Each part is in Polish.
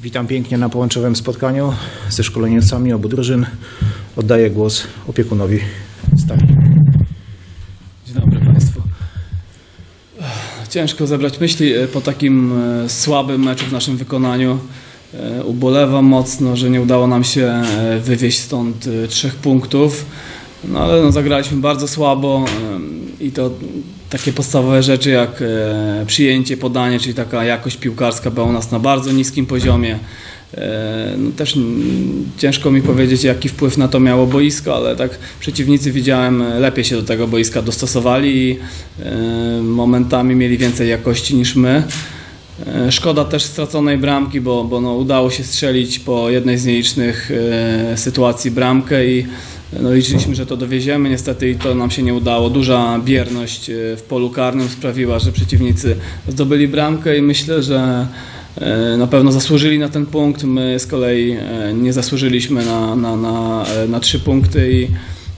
Witam pięknie na połączowym spotkaniu ze szkoleniowcami obu drużyn. Oddaję głos opiekunowi Stali. Dzień dobry Państwu. Ciężko zebrać myśli e, po takim e, słabym meczu w naszym wykonaniu. E, Ubolewam mocno, że nie udało nam się wywieźć stąd trzech punktów. No ale no, zagraliśmy bardzo słabo i to takie podstawowe rzeczy jak e, przyjęcie, podanie, czyli taka jakość piłkarska była u nas na bardzo niskim poziomie. E, No też ciężko mi powiedzieć, jaki wpływ na to miało boisko, ale tak przeciwnicy widziałem e, lepiej się do tego boiska dostosowali i momentami mieli więcej jakości niż my. Szkoda też straconej bramki, bo, bo no, udało się strzelić po jednej z nielicznych sytuacji bramkę i no, liczyliśmy, że to dowieziemy. Niestety i to nam się nie udało. Duża bierność e, w polu karnym sprawiła, że przeciwnicy zdobyli bramkę i myślę, że e, na pewno zasłużyli na ten punkt. My z kolei e, nie zasłużyliśmy na, na, na, na trzy punkty i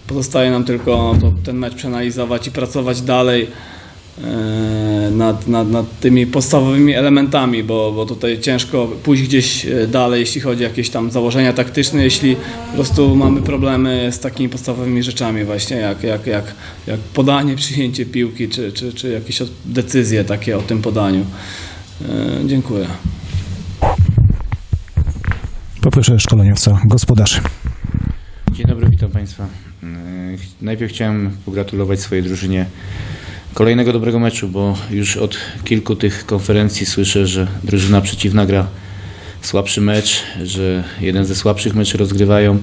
pozostaje nam tylko ten mecz przeanalizować i pracować dalej nad, nad, nad tymi podstawowymi elementami, bo, bo tutaj ciężko pójść gdzieś e, dalej, jeśli chodzi o jakieś tam założenia taktyczne, jeśli po prostu mamy problemy z takimi podstawowymi rzeczami właśnie, jak, jak, jak, jak podanie, przyjęcie piłki, czy, czy, czy jakieś decyzje takie o tym podaniu. E, Dziękuję. Poproszę szkoleniowca gospodarzy. Dzień dobry, witam Państwa. Najpierw chciałem pogratulować swojej drużynie kolejnego dobrego meczu, bo już od kilku tych konferencji słyszę, że drużyna przeciwna gra słabszy mecz, że jeden ze słabszych meczy rozgrywają,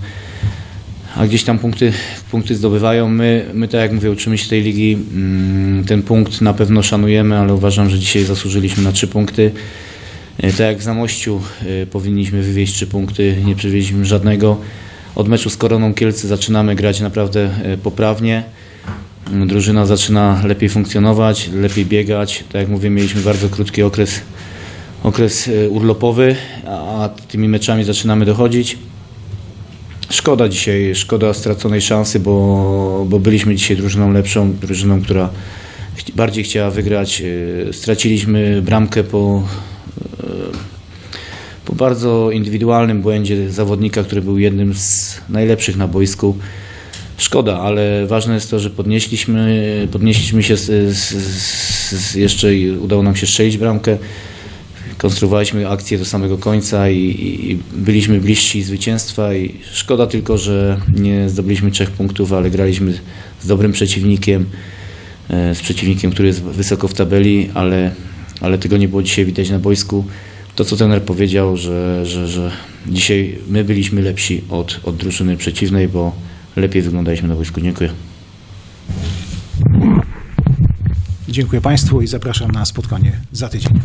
a gdzieś tam punkty, punkty zdobywają. My, my, tak jak mówię, uczymy się tej ligi. Mm, Ten punkt na pewno szanujemy, ale uważam, że dzisiaj zasłużyliśmy na trzy punkty. E, Tak jak w Zamościu e, powinniśmy wywieźć trzy punkty, nie przywieźliśmy żadnego. Od meczu z Koroną Kielce zaczynamy grać naprawdę e, poprawnie. Drużyna zaczyna lepiej funkcjonować, lepiej biegać. Tak jak mówię, mieliśmy bardzo krótki okres, okres e, urlopowy, a tymi meczami zaczynamy dochodzić. Szkoda dzisiaj, szkoda straconej szansy, bo, bo byliśmy dzisiaj drużyną lepszą, drużyną, która bardziej chciała wygrać. E, Straciliśmy bramkę po, e, po bardzo indywidualnym błędzie zawodnika, który był jednym z najlepszych na boisku. Szkoda, ale ważne jest to, że podnieśliśmy, podnieśliśmy się z, z, z, jeszcze i udało nam się strzelić bramkę. Konstruowaliśmy akcję do samego końca i, i, byliśmy bliżsi zwycięstwa i szkoda tylko, że nie zdobyliśmy trzech punktów, ale graliśmy z dobrym przeciwnikiem, e, z przeciwnikiem, który jest wysoko w tabeli, ale, ale tego nie było dzisiaj widać na boisku. To, co trener powiedział, że, że, że dzisiaj my byliśmy lepsi od, od drużyny przeciwnej, bo lepiej wyglądaliśmy na boisku. Dziękuję. Dziękuję Państwu i zapraszam na spotkanie za tydzień.